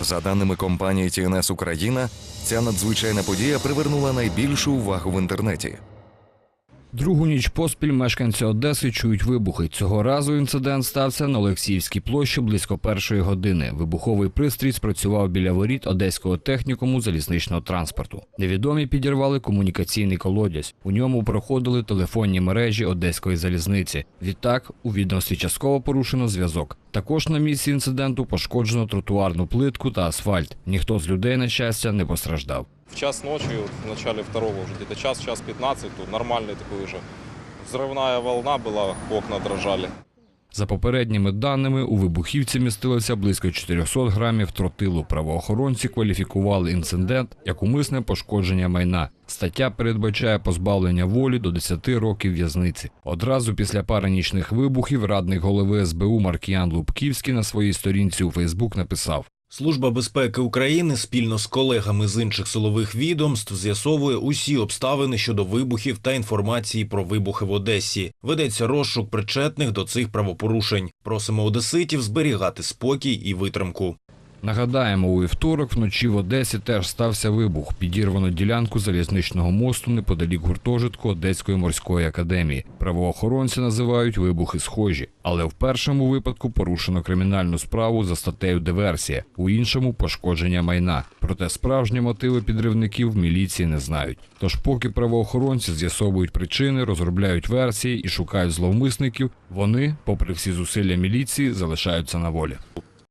За даними компанії TNS Україна, ця надзвичайна подія привернула найбільшу увагу в інтернеті. Другу ніч поспіль мешканці Одеси чують вибухи. Цього разу інцидент стався на Олексіївській площі близько першої години. Вибуховий пристрій спрацював біля воріт одеського технікуму залізничного транспорту. Невідомі підірвали комунікаційний колодязь. У ньому проходили телефонні мережі одеської залізниці. Відтак у відомстві частково порушено зв'язок. Також на місці інциденту пошкоджено тротуарну плитку та асфальт. Ніхто з людей, на щастя, не постраждав. В час ночи, вот в начале второго уже где-то час, час 15, тут нормальный такой уже. Взрывная волна была, окна дрожали. За попередніми даними, у вибухівці містилося близько 400 грамів тротилу. Правоохоронці кваліфікували інцидент як умисне пошкодження майна. Стаття передбачає позбавлення волі до 10 років в'язниці. Одразу після пари нічних вибухів радник голови СБУ Маркіян Лубківський на своїй сторінці у Фейсбук написав: Служба безпеки України спільно з колегами з інших силових відомств з'ясовує усі обставини щодо вибухів та інформації про вибухи в Одесі. Ведеться розшук причетних до цих правопорушень. Просимо одеситів зберігати спокій і витримку. Нагадаємо, у вівторок вночі в Одесі теж стався вибух. Підірвано ділянку залізничного мосту неподалік гуртожитку Одеської морської академії. Правоохоронці називають вибухи схожі, але в першому випадку порушено кримінальну справу за статтею диверсія, у іншому пошкодження майна. Проте справжні мотиви підривників міліції не знають. Тож, поки правоохоронці з'ясовують причини, розробляють версії і шукають зловмисників, вони, попри всі зусилля міліції, залишаються на волі.